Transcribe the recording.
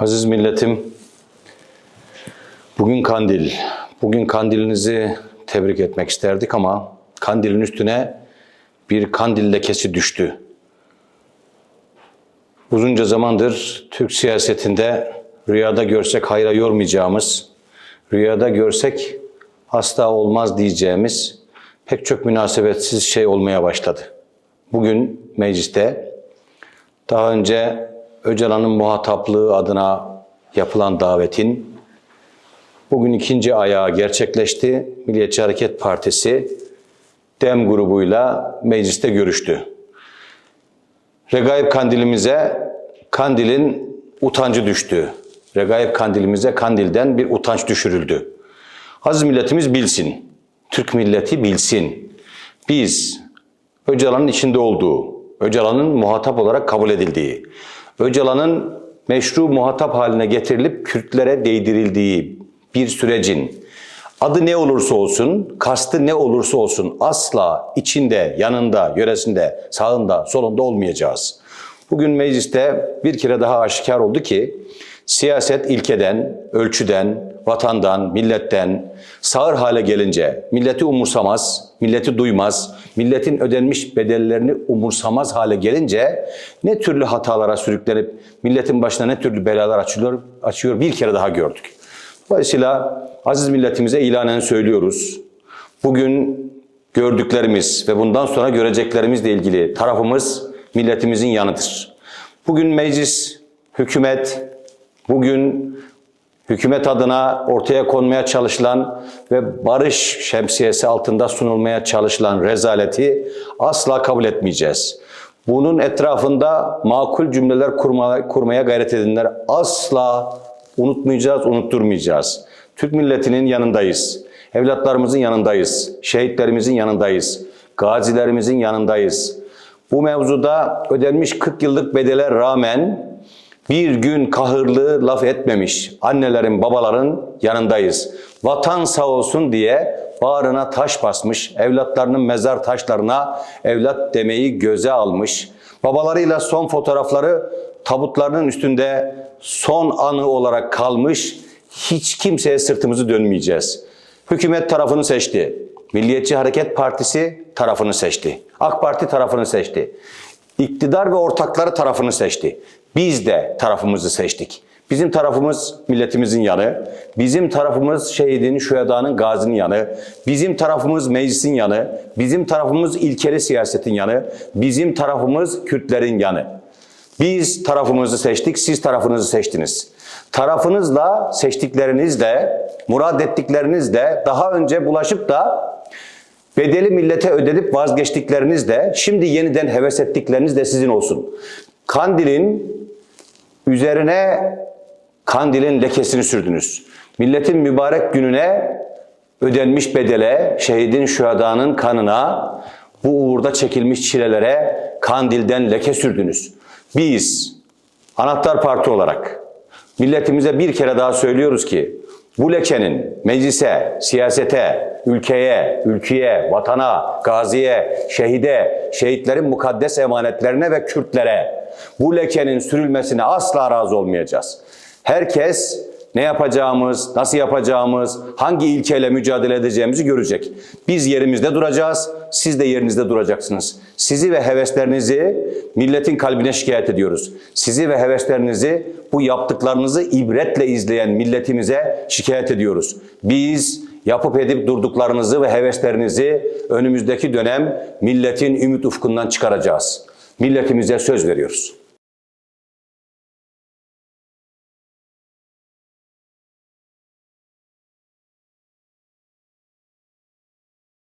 Aziz milletim, bugün kandil. Bugün kandilinizi tebrik etmek isterdik ama kandilin üstüne bir kandil lekesi düştü. Uzunca zamandır Türk siyasetinde rüyada görsek hayra yormayacağımız, rüyada görsek asla olmaz diyeceğimiz pek çok münasebetsiz şey olmaya başladı. Bugün mecliste daha önce Öcalan'ın muhataplığı adına yapılan davetin bugün ikinci ayağı gerçekleşti. Milliyetçi Hareket Partisi DEM grubuyla mecliste görüştü. Regaib kandilimize kandilin utancı düştü. Regaib kandilimize kandilden bir utanç düşürüldü. Aziz milletimiz bilsin. Türk milleti bilsin. Biz Öcalan'ın içinde olduğu, Öcalan'ın muhatap olarak kabul edildiği, Öcalan'ın meşru muhatap haline getirilip Kürtlere değdirildiği bir sürecin adı ne olursa olsun, kastı ne olursa olsun asla içinde, yanında, yöresinde, sağında, solunda olmayacağız. Bugün mecliste bir kere daha aşikar oldu ki siyaset ilkeden, ölçüden, vatandan, milletten sağır hale gelince milleti umursamaz, milleti duymaz, milletin ödenmiş bedellerini umursamaz hale gelince ne türlü hatalara sürüklenip milletin başına ne türlü belalar açılıyor, açıyor bir kere daha gördük. Dolayısıyla aziz milletimize ilanen söylüyoruz. Bugün gördüklerimiz ve bundan sonra göreceklerimizle ilgili tarafımız milletimizin yanıdır. Bugün meclis, hükümet, bugün hükümet adına ortaya konmaya çalışılan ve barış şemsiyesi altında sunulmaya çalışılan rezaleti asla kabul etmeyeceğiz. Bunun etrafında makul cümleler kurmaya, kurmaya gayret edenler asla unutmayacağız, unutturmayacağız. Türk milletinin yanındayız. Evlatlarımızın yanındayız. Şehitlerimizin yanındayız. Gazilerimizin yanındayız. Bu mevzuda ödenmiş 40 yıllık bedele rağmen bir gün kahırlı laf etmemiş annelerin, babaların yanındayız. Vatan sağ olsun diye bağrına taş basmış, evlatlarının mezar taşlarına evlat demeyi göze almış. Babalarıyla son fotoğrafları tabutlarının üstünde son anı olarak kalmış. Hiç kimseye sırtımızı dönmeyeceğiz. Hükümet tarafını seçti. Milliyetçi Hareket Partisi tarafını seçti. AK Parti tarafını seçti. İktidar ve ortakları tarafını seçti. Biz de tarafımızı seçtik. Bizim tarafımız milletimizin yanı, bizim tarafımız şehidin, şühedanın, gazinin yanı, bizim tarafımız meclisin yanı, bizim tarafımız ilkeli siyasetin yanı, bizim tarafımız Kürtlerin yanı. Biz tarafımızı seçtik, siz tarafınızı seçtiniz. Tarafınızla, seçtiklerinizle, murad ettiklerinizle daha önce bulaşıp da bedeli millete ödedip vazgeçtikleriniz de, şimdi yeniden heves ettikleriniz de sizin olsun. Kandil'in üzerine kandilin lekesini sürdünüz. Milletin mübarek gününe ödenmiş bedele, şehidin şühadanın kanına, bu uğurda çekilmiş çilelere kandilden leke sürdünüz. Biz Anahtar Parti olarak milletimize bir kere daha söylüyoruz ki bu lekenin meclise, siyasete, ülkeye, ülkeye, vatana, gaziye, şehide, şehitlerin mukaddes emanetlerine ve Kürtlere bu lekenin sürülmesine asla razı olmayacağız. Herkes ne yapacağımız, nasıl yapacağımız, hangi ilkeyle mücadele edeceğimizi görecek. Biz yerimizde duracağız, siz de yerinizde duracaksınız. Sizi ve heveslerinizi milletin kalbine şikayet ediyoruz. Sizi ve heveslerinizi, bu yaptıklarınızı ibretle izleyen milletimize şikayet ediyoruz. Biz yapıp edip durduklarınızı ve heveslerinizi önümüzdeki dönem milletin ümit ufkundan çıkaracağız. Milletimize söz veriyoruz.